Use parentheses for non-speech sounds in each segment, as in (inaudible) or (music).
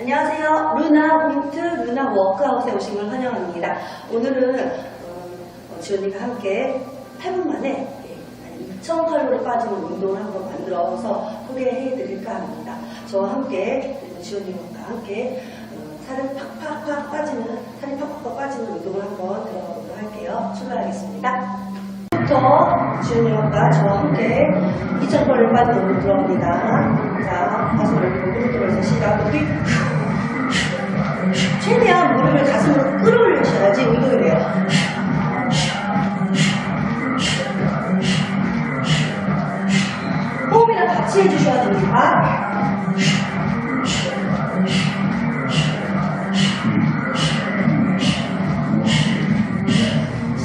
안녕하세요. 루나 홈트 루나 워크아웃에 오신 걸 환영합니다. 오늘은 어, 지원이가 함께 8분 만에 2,000칼로리 빠지는 운동을 한번 만들어서 소개해 드릴까 합니다. 저와 함께 지원이와 함께 어, 살이 팍팍팍 빠지는 살이 팍팍팍 빠지는 운동을 한번 들어가 보도록 할게요. 출발하겠습니다. 부터 지훈이와 저와 함께 2,000칼로리 빠지는 운동 들어갑니다. 자, 가슴을 무릎 들어서 시작. 우리 최대한 무릎을 가슴으로 끌어올리셔야지 운동이 돼요. 호흡이랑 같이 해주셔야 됩니다.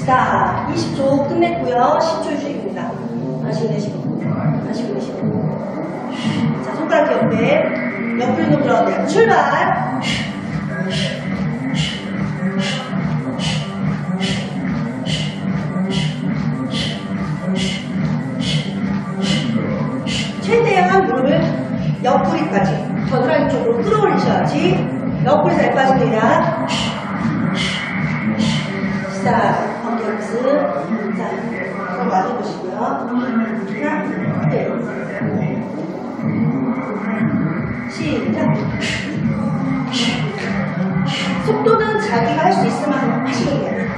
자, 20초 끝냈고요. 10초 휴식입니다. 다시 내쉬고, 다시 내쉬고. 자, 손가락 옆에 옆으로 좀 들어가세요. 출발! 최대한 무릎을 옆구리까지 겨드랑이 쪽으로 끌어올리셔야지 옆구리 잘 빠집니다. 자, 어깨스 자, 한번 맞아보시고요. 속도는 자기가 할 수 있으면 하시면 돼요.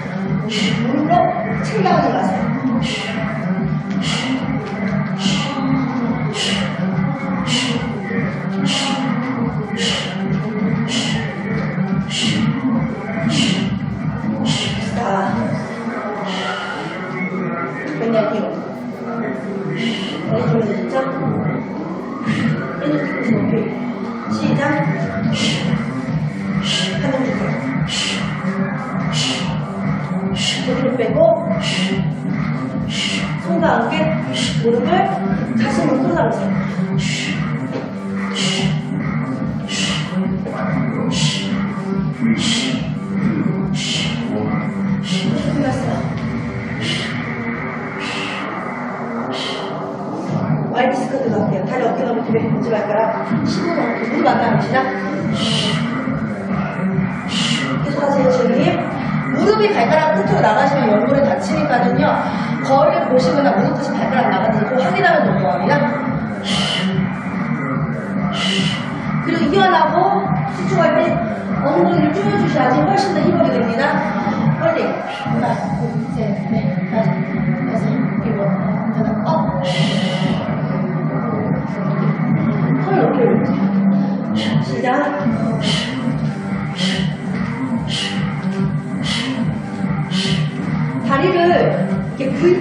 물론 체감하지 마 무릎을 끌어당기세요. 끝났어요. 와이드 스쿼트 갈게요. 다리 어깨 너무 뒤에 앉지 말까요? 15분 이렇게 무릎 안 나갑시다. 무릎이 발가락 끝으로 나가시면 연골에 다치니까는요. 거울을 보시거나 무릎 끝이 발가락 나가는지 꼭 확인하면 넘어갑니다. 그리고 이완하고 수축할 때 엉덩이를 조여주셔야지 훨씬 더 힘이 됩니다. 빨리. 하나, 둘, 셋,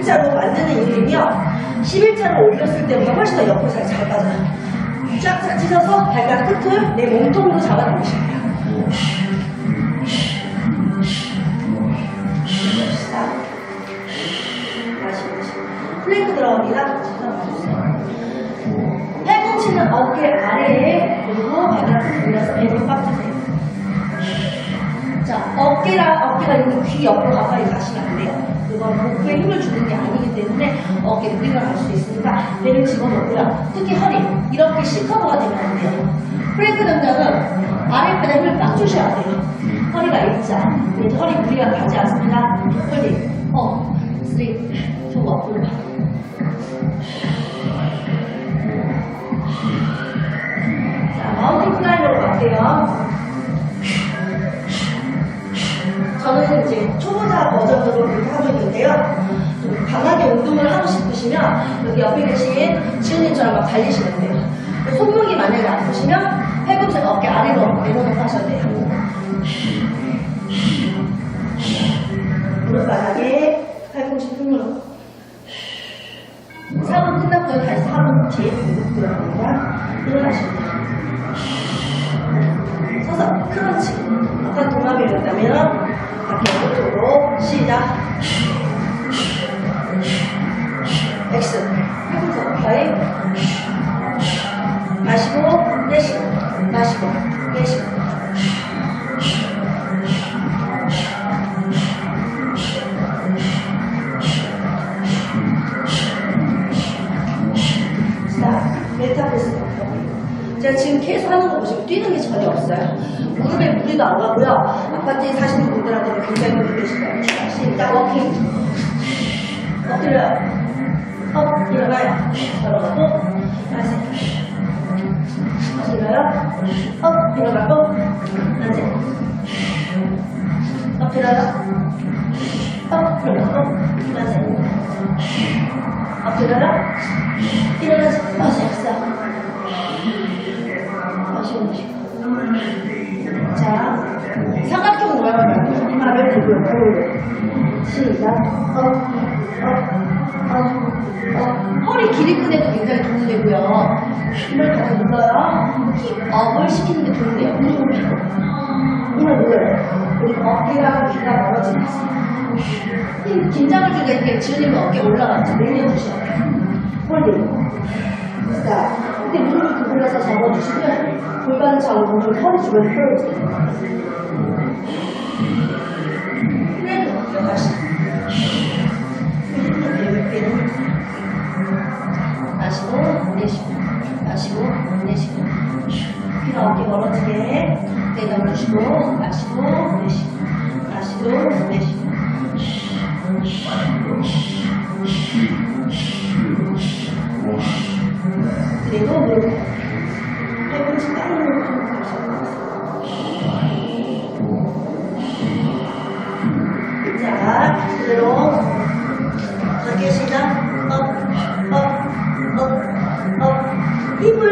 11자로 만드는 이유는 11자로 올렸을 때보다 훨씬 더 옆으로 잘, 잘 빠져요. 쫙 찢어서 발가락 끝을 내 몸통으로 잡아당기셔야 돼요. 플랭크 들어갑니다. 팔꿈치는 어깨 아래에 그리고 발가락 끝 올려서 배로 빡주세요. 자, 어깨랑 어깨가 있는 귀 옆으로 가까이 가시면 안 돼요. 그건 복부에 힘을 주는 게 아니기 때문에 어깨 무리가 갈 수 있으니까 배를 집어넣고요. 특히 허리 이렇게 C커브가 되면 안 돼요. 프랭크 동작은 아랫배에 힘을 딱 주셔야 돼요. 허리가 있자. 이제 허리 무리가 가지 않습니다. 허리, 어, 쓰리, 저거 올라. 자, 마운틴 클라이머로 갈게요. 저는 이제 초보자 버전으로 이렇게 하고 있는데요. 좀 강하게 운동을 하고 싶으시면 여기 옆에 계신 지은님처럼 막 달리시면 돼요. 손목이 만약에 아프시면 팔꿈치 어깨 아래로 내려놓고 하셔도 돼요. 무릎 바닥에 팔꿈치 쭉 눌러. 4분 끝났고요. 다시 4분 뒤에 무릎 들어갑니다. 일어나시면 제가 지금 계속 하는 거 보시면 뛰는 게 전혀 없어요. 무릎에 무리도 안 가고요. 아파트에 사시는 분들한테는 굉장히 되실 거예요. 자, 시작 워킹. 엎드려요. 업, 일어나요. 걸어가고, 다시. 엎드려요. 업, 일어나고, 다시. 엎드려요. 업, 일어나고, 다시. 엎드려요. 허리 길이 끈에도 굉장히 도움이 되고요. 힘을 더 눌러요. 힙업을 시키는 데 도움이 돼요. 무릎을 펴고. 힘을 눌러요. 그리고 어깨랑 귀가 마세요. 힘, 긴장을 주게 이렇게 지우님은 어깨 올라갔죠. 내려주셔야 돼요. 홀딩. 자, 이때 무릎을 구부려서 접어주시면 골반 장부를 허리 주변 풀어주세요. 마시고 내쉬고 마시고 내쉬고. 귀 어깨 멀어지게 내려주시고 마시고 내쉬고. 마시고 내쉬고. 그리고 무릎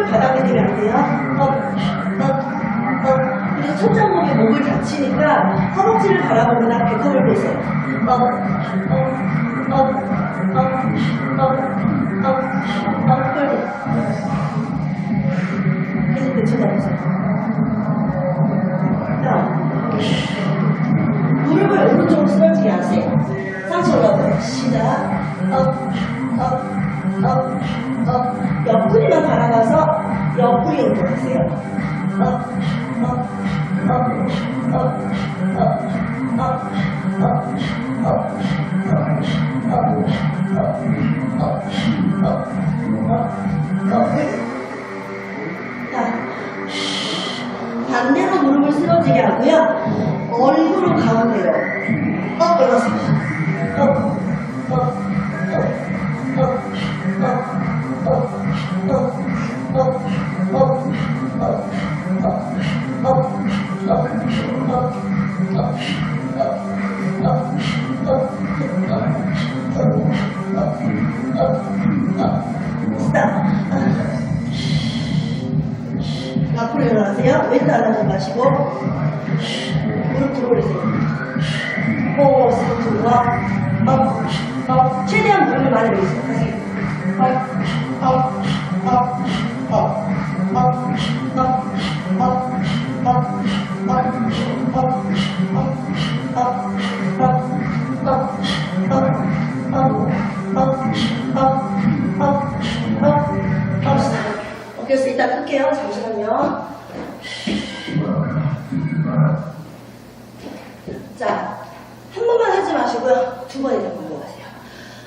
업 힘을 바닥에 대면 안 돼요 업, 업, 업 그리고 천장목에 목을 다치니까 허벅지를 바라보거나 배꼽을 보세요 업, 업, 업, 업, 업, 업, 업, 홀딩 계속 되쳐다보세요 자, 무릎을 오른쪽으로 쓰러지게 하세요. 상체 올라가요. 시작. 업, 옆구리만 바라봐서 옆구리 운동하세요. 반대로 무릎을 쓰러지게 하고요. 얼굴을 가운데로 업 업, 업, 앞으로 일어나세요. 왼쪽 안아서 마시고 무릎 들어 올리세요. 호, 스트, 업, 업, 업. 최대한 무릎을 많이 올리세요. 업, 업, 업, 업, 그래서 일단 할게요. 잠시만요. 자, 한 번만 하지 마시고요. 두 번이라고.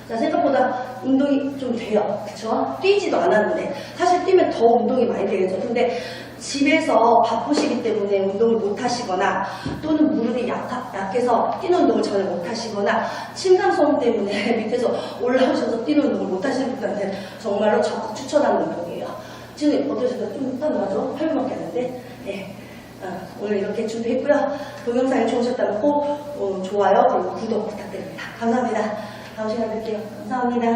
자, 생각보다 운동이 좀 돼요. 그쵸? 뛰지도 않았는데. 사실 뛰면 더 운동이 많이 되겠죠. 근데 집에서 바쁘시기 때문에 운동을 못 하시거나 또는 무릎이 약하, 약해서 뛰는 운동을 전혀 못 하시거나 침상소음 때문에 (laughs) 밑에서 올라오셔서 뛰는 운동을 못 하시는 분들한테 정말로 적극 추천하는 운동이에요. 지금 어떠세요? 좀 이따 나죠? 8분밖에 안 했는데. 예. 어, 오늘 이렇게 준비했고요. 동영상이 좋으셨다면 꼭 어, 좋아요 그리고 구독 부탁드립니다. 감사합니다. 다음 시간에 뵐게요. 감사합니다.